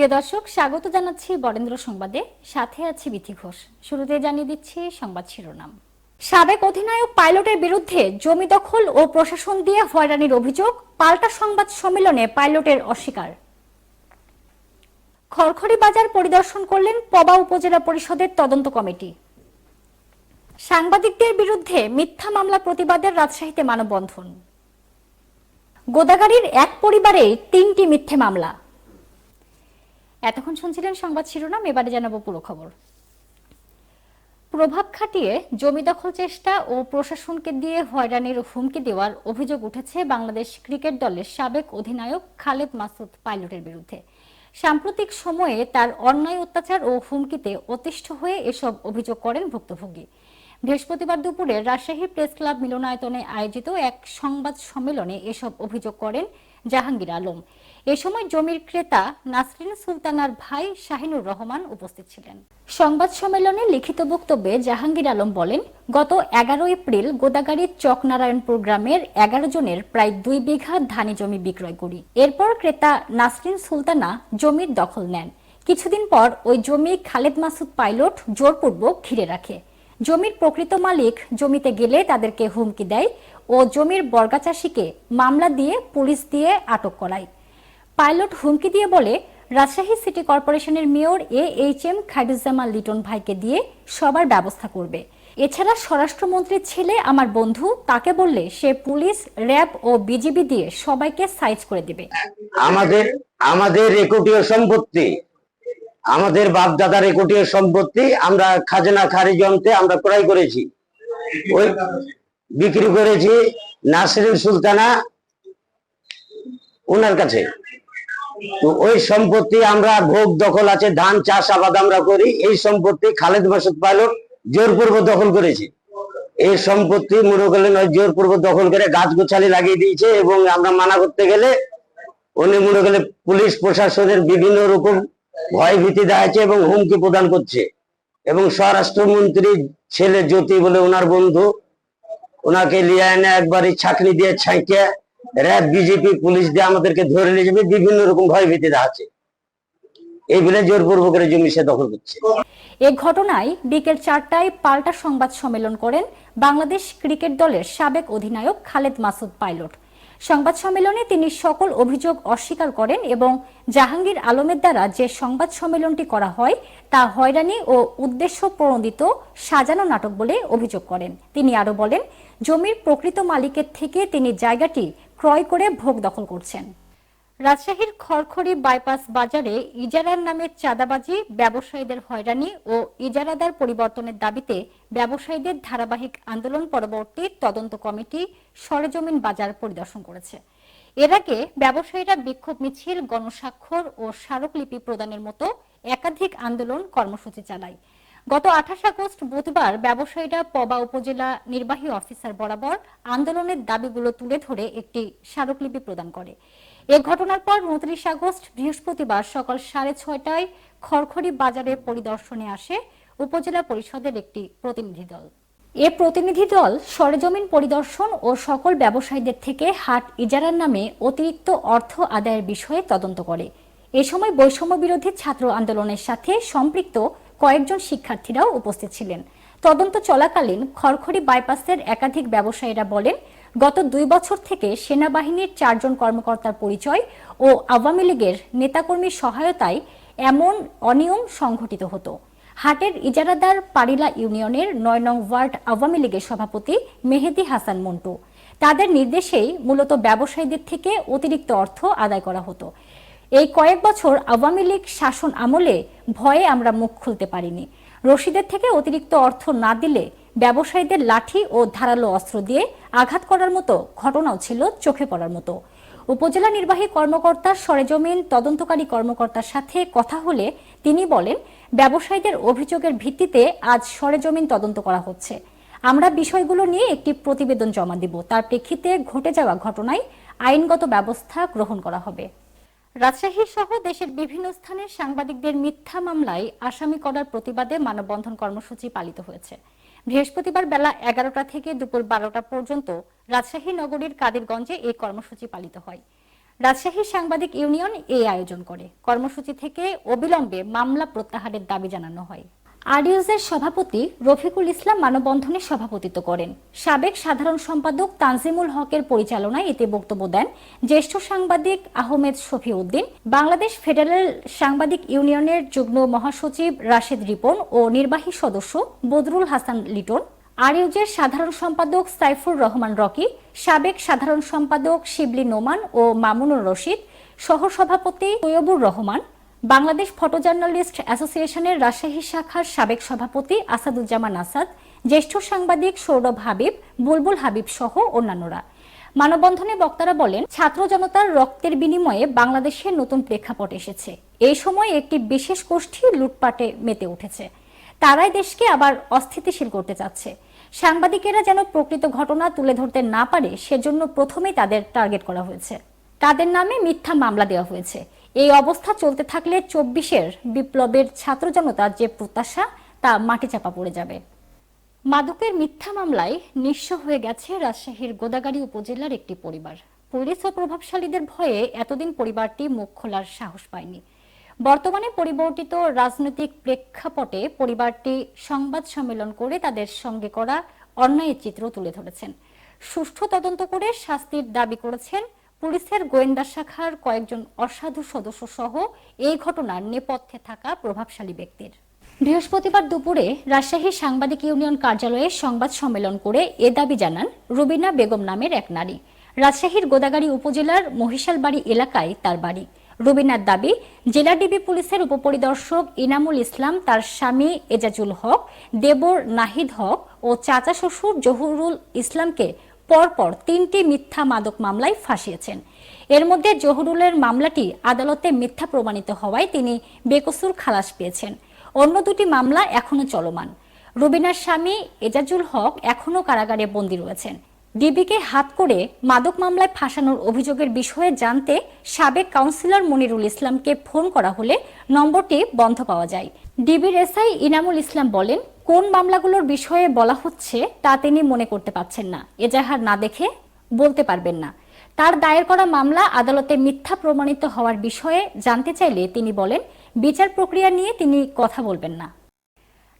প্রিয় দর্শক, স্বাগত জানাচ্ছি বরেন্দ্র সংবাদে। সাথে আছি বিথি ঘোষ। শুরুতে জানিয়ে দিচ্ছি সংবাদ শিরোনাম। সাবেক অধিনায়ক পাইলটের বিরুদ্ধে জমি দখল ও প্রশাসন দিয়ে হয়রানির অভিযোগ, পাল্টা সংবাদ সম্মেলনে পাইলটের অস্বীকার। খড়খড়ি বাজার পরিদর্শন করলেন পবা উপজেলা পরিষদের তদন্ত কমিটি। সাংবাদিকদের বিরুদ্ধে মিথ্যা মামলা প্রতিবাদের রাজশাহীতে মানববন্ধন। গোদাগাড়ির এক পরিবারে তিনটি মিথ্যে মামলা। এতক্ষণ শুনছিলেন সংবাদ শিরোনাম, এবারে জানাব পুরো খবর। প্রভাব খাটিয়ে জমি দখল চেষ্টা ও প্রশাসনকে দিয়ে হয়রানির হুমকি দেওয়ার অভিযোগ উঠেছে বাংলাদেশ ক্রিকেট দলের সাবেক অধিনায়ক খালেদ মাসুদ পাইলটের বিরুদ্ধে। সাম্প্রতিক সময়ে তার অন্যায় অত্যাচার ও হুমকিতে অতিষ্ঠ হয়ে এসব অভিযোগ করেন ভুক্তভোগী। বৃহস্পতিবার দুপুরে রাজশাহী প্রেস ক্লাব মিলনায়তনে আয়োজিত এক সংবাদ সম্মেলনে এসব অভিযোগ করেন জাহাঙ্গীর আলম। এ সময় জমির ক্রেতা নাসরিন সুলতানার ভাই শাহিনুর রহমান উপস্থিত ছিলেন। সংবাদ সম্মেলনে লিখিত বক্তব্যে জাহাঙ্গীর আলম বলেন, গত এগারো এপ্রিল গোদাগাড়ির চকনারায়ণপুর গ্রামের এগারো জনের প্রায় দুই বিঘা ধানি জমি বিক্রয় করি। এরপর ক্রেতা নাসরিন সুলতানা জমির দখল নেন। কিছুদিন পর ওই জমি খালেদ মাসুদ পাইলট জোরপূর্বক ঘিরে রাখে। জমির প্রকৃত মালিক জমিতে গেলে তাদেরকে হুমকি দেয় ও জমির বর্গা চাষিকে মামলা দিয়ে পুলিশ দিয়ে আটক করায়। পাইলট হুমকি দিয়ে বলে, রাজশাহী সিটি কর্পোরেশনের mayor A H M Khairuzzaman Liton ভাইকে দিয়ে সবার ব্যবস্থা করবে। এছাড়া স্বরাষ্ট্রমন্ত্রীর ছেলে আমার বন্ধু তাকে বললে সে পুলিশ, র্যাব ও বিজিবি দিয়ে সবাইকে সাইজ করে দেবে। আমাদের আমাদের রেকর্ডীয় সম্পত্তি আমাদের বাপ দাদার রেকর্ডীয় সম্পত্তি আমরা খাজনা খারিজ অন্তে আমরা ক্রয় করেছি। ওই বিক্রি করেছি নাসরিন সুলতানা ওনার কাছে। তো ওই সম্পত্তি আমরা, ভোগ দখল আছে, ধান, চাষ, আবাদ আমরা করি, এই সম্পত্তি খালেদ মাসুদ পাইলট জোরপূর্বক দখল করেছে। এই সম্পত্তি করলেন ওই জোরপূর্বক দখল করে গাছ গোছালি লাগিয়ে দিয়েছে এবং আমরা মানা করতে গেলে উনি করলে পুলিশ প্রশাসনের বিভিন্ন রকম ভয় ভীতি দেখাচ্ছে এবং হুমকি প্রদান করছে। এবং স্বরাষ্ট্রমন্ত্রী ছেলে জ্যোতি বলে ওনার বন্ধু, ওনাকে লিয়ে এনে একবারই ছাকরি দিয়ে ছাইকে র্যাব, বিজেপি, পুলিশ দিয়ে আমাদেরকে ধরে নিয়ে যাবে। বিভিন্ন রকম ভয় ভীতি দেখাচ্ছে। এই বলে জোরপূর্বক জমি সে দখল করছে। এ ঘটনায় বিকেল চারটায় পাল্টা সংবাদ সম্মেলন করেন বাংলাদেশ ক্রিকেট দলের সাবেক অধিনায়ক খালেদ মাসুদ পাইলট। সংবাদ সম্মেলনে তিনি সকল অভিযোগ অস্বীকার করেন এবং জাহাঙ্গীর আলমের দ্বারা যে সংবাদ সম্মেলনটি করা হয়, তা হয়রানি ও উদ্দেশ্য প্রণোদিত সাজানো নাটক বলে অভিযোগ করেন। তিনি আরও বলেন, জমির প্রকৃত মালিকের থেকে তিনি জায়গাটি ক্রয় করে ভোগ দখল করছেন। রাজশাহীর খড়খড়ি বাইপাস বাজারে ইজারার নামে চাঁদাবাজি, ব্যবসায়ীদের হয়রানি ও ইজারাদার পরিবর্তনের দাবিতে ব্যবসায়ীদের ধারাবাহিক আন্দোলন পরবর্তী তদন্ত কমিটি সরেজমিন বাজার পরিদর্শন করেছে। এর আগে ব্যবসায়ীরা বিক্ষোভ মিছিল, গণস্বাক্ষর ও স্মারকলিপি প্রদানের মতো একাধিক আন্দোলন কর্মসূচি চালায়। গত আঠাশ আগস্ট বুধবার ব্যবসায়ীরা পবা উপজেলা নির্বাহী অফিসার বরাবর আন্দোলনের দাবিগুলো তুলে ধরে একটি স্মারকলিপি প্রদান করে। এ ঘটনার পর উনত্রিশ আগস্ট, বৃহস্পতিবার সকাল সাড়ে ছয়টায় খড়খড়ি বাজারে পরিদর্শনে আসে উপজেলা পরিষদের একটি প্রতিনিধি দল। এ প্রতিনিধি দল সরেজমিন পরিদর্শন ও সকল ব্যবসায়ীদের থেকে হাট ইজারার নামে অতিরিক্ত অর্থ আদায়ের বিষয়ে তদন্ত করে। এ সময় বৈষম্য বিরোধী ছাত্র আন্দোলনের সাথে সম্পৃক্ত কয়েকজন শিক্ষার্থীরাও উপস্থিত ছিলেন। তদন্ত চলাকালীন খড়খড়ি বাইপাসের একাধিক ব্যবসায়ীরা বলেন গত দুই বছর থেকে সেনাবাহিনীর চারজন কর্মকর্তার পরিচয় ও আওয়ামী লীগের নেতাকর্মীর সহায়তায় এমন অনিয়ম সংঘটিত হতো। হাটের ইজারাদার পারিলা ইউনিয়নের নয় নং ওয়ার্ড আওয়ামী লীগের সভাপতি মেহেদি হাসান মন্টু। তাদের নির্দেশেই মূলত ব্যবসায়ীদের থেকে অতিরিক্ত অর্থ আদায় করা হতো। এই কয়েক বছর আওয়ামী লীগ শাসন আমলে ভয়ে আমরা মুখ খুলতে পারিনি। রশিদের থেকে অতিরিক্ত অর্থ না দিলে ব্যবসায়ীদের লাঠি ও ধারালো অস্ত্র দিয়ে আঘাত করার মতো ঘটনাও ছিল চোখে পড়ার মতো। উপজেলা নির্বাহী কর্মকর্তা সরেজমিন তদন্তকারী কর্মকর্তার সাথে কথা হলে তিনি বলেন, ব্যবসায়ীদের অভিযোগের ভিত্তিতে আজ সরেজমিন তদন্ত করা হচ্ছে। আমরা বিষয়গুলো নিয়ে একটি প্রতিবেদন জমা দিব। তার প্রেক্ষিতে ঘটে যাওয়া ঘটনায় আইনগত ব্যবস্থা গ্রহণ করা হবে। রাজশাহী সহ দেশের বিভিন্ন স্থানে সাংবাদিকদের মিথ্যা মামলায় আসামি করার প্রতিবাদে মানববন্ধন কর্মসূচি পালিত হয়েছে। বৃহস্পতিবার বেলা এগারোটা থেকে দুপুর বারোটা পর্যন্ত রাজশাহী নগরীর কাদিরগঞ্জে এই কর্মসূচি পালিত হয়। রাজশাহী সাংবাদিক ইউনিয়ন এই আয়োজন করে। কর্মসূচি থেকে অবিলম্বে মামলা প্রত্যাহারের দাবি জানানো হয়। আরইউজের সভাপতি রফিকুল ইসলাম মানববন্ধনে সভাপতিত্ব করেন। সাবেক সাধারণ সম্পাদক তানজিমুল হকের পরিচালনায় এতে বক্তব্য দেন জ্যেষ্ঠ সাংবাদিক আহমেদ শফিউদ্দিন, বাংলাদেশ ফেডারেল সাংবাদিক ইউনিয়নের যুগ্ম মহাসচিব রাশেদ রিপন ও নির্বাহী সদস্য বদরুল হাসান লিটন, আরইউজের সাধারণ সম্পাদক সাইফুর রহমান রকি, সাবেক সাধারণ সম্পাদক শিবলি নোমান ও মামুনুর রশিদ, সহসভাপতি তৈয়বুর রহমান বাংলাদেশ ফটো জার্নালিস্ট অ্যাসোসিয়েশনের রাজশাহী শাখার সাবেক সভাপতি আসাদুজ্জামান আসাদ, জ্যেষ্ঠ সাংবাদিক সৌরভ হাবিব, বুলবুল হাবিব সহ অন্যান্যরা। মানববন্ধনে বক্তারা বলেন, ছাত্র জনতার রক্তের বিনিময়ে বাংলাদেশের নতুন প্রেক্ষাপট এসেছে। এই সময় একটি বিশেষ গোষ্ঠী লুটপাটে মেতে উঠেছে। তারাই দেশকে আবার অস্থিতিশীল করতে চাচ্ছে। সাংবাদিকেরা যেন প্রকৃত ঘটনা তুলে ধরতে না পারে, সেজন্য প্রথমেই তাদের টার্গেট করা হয়েছে। তাদের নামে মিথ্যা মামলা দেওয়া হয়েছে। এই অবস্থা চলতে থাকলে চব্বিশের বিপ্লবের ছাত্র জনতার যে প্রত্যাশা, তা মাটি চাপা পড়ে যাবে। মাদকের মিথ্যা মামলায় নিঃস্ব হয়ে গেছে রাজশাহীর গোদাগাড়ি উপজেলার একটি পরিবার। পুলিশ ও প্রভাবশালীদের ভয়ে এতদিন পরিবারটি মুখ খোলার সাহস পায়নি। বর্তমানে পরিবর্তিত রাজনৈতিক প্রেক্ষাপটে পরিবারটি সংবাদ সম্মেলন করে তাদের সঙ্গে করা অন্যায়ের চিত্র তুলে ধরেছেন। সুষ্ঠু তদন্ত করে শাস্তির দাবি করেছেন পুলিশের গোয়েন্দা শাখার কয়েকজন অসাধু সদস্য সহ এই ঘটনার নেপথ্যে থাকা প্রভাবশালী ব্যক্তির। বৃহস্পতিবার দুপুরে রাজশাহী সাংবাদিক ইউনিয়ন কার্যালয়ে সংবাদ সম্মেলন করে এ দাবি জানান রুবিনা বেগম নামের এক নারী। রাজশাহীর গোদাগাড়ি উপজেলার মহিশালবাড়ি এলাকায় তার বাড়ি। রুবিনার দাবি, জেলা ডিবি পুলিশের উপপরিদর্শক ইনামুল ইসলাম, তার স্বামী এজাজুল হক, দেবর নাহিদ হক ও চাচা শ্বশুর জহুরুল ইসলামকে পরপর তিনটি মিথ্যা মাদক মামলায় ফাঁসিয়েছেন। এর মধ্যে জহুরুলের মামলাটি আদালতে মিথ্যা প্রমাণিত হওয়ায় তিনি বেকসুর খালাস পেয়েছেন। অন্য দুটি মামলা এখনও চলমান। রুবিনার স্বামী এজাজুল হক এখনও কারাগারে বন্দী রয়েছেন। ডিবিকে হাত করে মাদক মামলায় ফাঁসানোর অভিযোগের বিষয়ে জানতে সাবেক কাউন্সিলর মনিরুল ইসলামকে ফোন করা হলে নম্বরটি বন্ধ পাওয়া যায়। ডিবির এসআই ইনামুল ইসলাম বলেন, কোন মামলাগুলোর বিষয়ে বলা হচ্ছে তা তিনি মনে করতে পারছেন না। এজাহার না দেখে বলতে পারবেন না। তার দায়ের করা মামলা আদালতে মিথ্যা প্রমাণিত হওয়ার বিষয়ে জানতে চাইলে তিনি বলেন, বিচার প্রক্রিয়া নিয়ে তিনি কথা বলবেন না।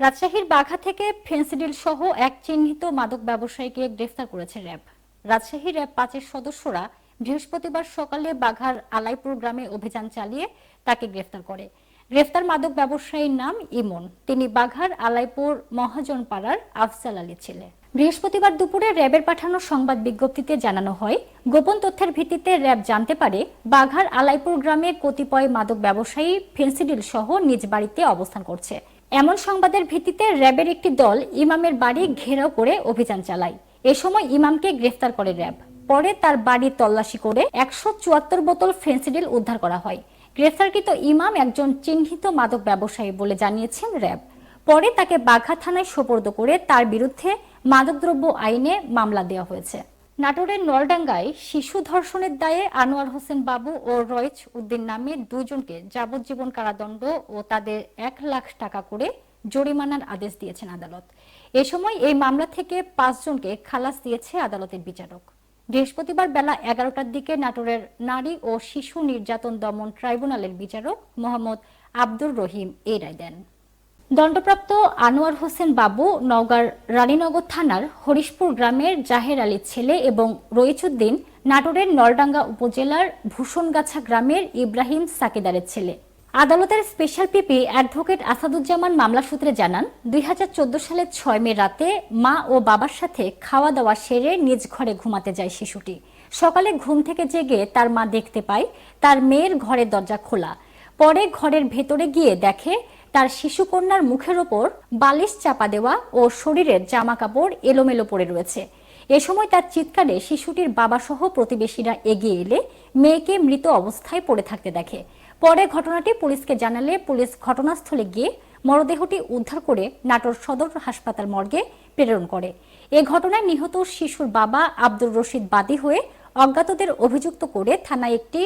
রাজশাহীর বাঘা থেকে ফেন্সিডিল সহ এক চিহ্নিত মাদক ব্যবসায়ীকে গ্রেফতার করেছে র্যাব। রাজশাহী র্যাব পাঁচের সদস্যরা বৃহস্পতিবার সকালে বাঘার আলাইপুর গ্রামে অভিযান চালিয়ে তাকে গ্রেফতার করে। গ্রেফতার মাদক ব্যবসায়ীর নাম ইমন। তিনি বাঘার আলাইপুর মহাজনপাড়ার আফজাল আলী ছেলে বৃহস্পতিবার দুপুরে র্যাবের পাঠানো সংবাদ বিজ্ঞপ্তিতে জানানো হয়, গোপন তথ্যের ভিত্তিতে র্যাব জানতে পারে, বাঘার আলাইপুর গ্রামে কতিপয় মাদক ব্যবসায়ী ফেন্সিডিল সহ নিজ বাড়িতে অবস্থান করছে। এমন সংবাদের ভিত্তিতে র্যাবের একটি দল ইমামের বাড়ি ঘেরাও করে অভিযান চালায়। এ সময় ইমামকে গ্রেফতার করে র্যাব। পরে তার বাড়ি তল্লাশি করে একশো চুয়াত্তর বোতল ফেন্সিডিল উদ্ধার করা হয়। গ্রেফতারকৃত ইমাম একজন চিহ্নিত মাদক ব্যবসায়ী বলে জানিয়েছেন র্যাব। পরে তাকে বাঘা থানায় সোপর্দ করে তার বিরুদ্ধে মাদকদ্রব্য আইনে মামলা দেওয়া হয়েছে। নাটোরের নলডাঙ্গায় শিশু ধর্ষণের দায়ে আনোয়ার হোসেন বাবু ও রয়েছ উদ্দিন নামে দুজনকে যাবজ্জীবন কারাদণ্ড ও তাদের এক লাখ টাকা করে জরিমানার আদেশ দিয়েছেন আদালত। এ সময় এই মামলা থেকে পাঁচজনকে খালাস দিয়েছে আদালতের বিচারক। বৃহস্পতিবার বেলা এগারোটার দিকে নাটোরের নারী ও শিশু নির্যাতন দমন ট্রাইব্যুনালের বিচারক মোহাম্মদ আব্দুর রহিম এই রায় দেন। দণ্ডপ্রাপ্ত আনোয়ার হোসেন বাবু নওগাঁর রানীনগর থানার হরিশপুর গ্রামের জাহের আলীর ছেলে এবং রইচুদ্দিন নাটোরের নলডাঙ্গা উপজেলার ভূষণগাছা গ্রামের ইব্রাহিম সাকিদারের ছেলে। আদালতের স্পেশাল পিপি অ্যাডভোকেট আসাদুজ্জামান মামলা সূত্রে জানান, দুই হাজার চোদ্দ সালের ছয় মে রাতে মা ও বাবার সাথে খাওয়া দাওয়া সেরে নিজ ঘরে ঘুমাতে যায় শিশুটি। সকালে ঘুম থেকে জেগে তার মা দেখতে পায়, তার মেয়ের ঘরের দরজা খোলা। পরে ঘরের ভেতরে গিয়ে দেখে তার শিশুকন্যার মুখের ওপর বালিশ চাপা দেওয়া ও শরীরের জামা কাপড় এলোমেলো পড়ে রয়েছে। এ সময় তার চিৎকারে শিশুটির বাবা সহ প্রতিবেশীরা এগিয়ে এলে মেয়েকে মৃত অবস্থায় পড়ে থাকতে দেখে। পরে ঘটনাটি পুলিশকে জানালে পুলিশ ঘটনাস্থলে গিয়ে মরদেহটি উদ্ধার করে নাটোর সদর হাসপাতাল মর্গে প্রেরণ করে। এ ঘটনায় নিহত শিশুর বাবা আব্দুর রশিদ বাদী হয়ে অজ্ঞাতদের অভিযুক্ত করে থানায় একটি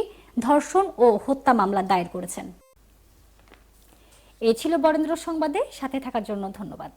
ধর্ষণ ও হত্যা মামলা দায়ের করেছেন। এ ছিল বরেন্দ্র সংবাদে, সাথে থাকার জন্য ধন্যবাদ।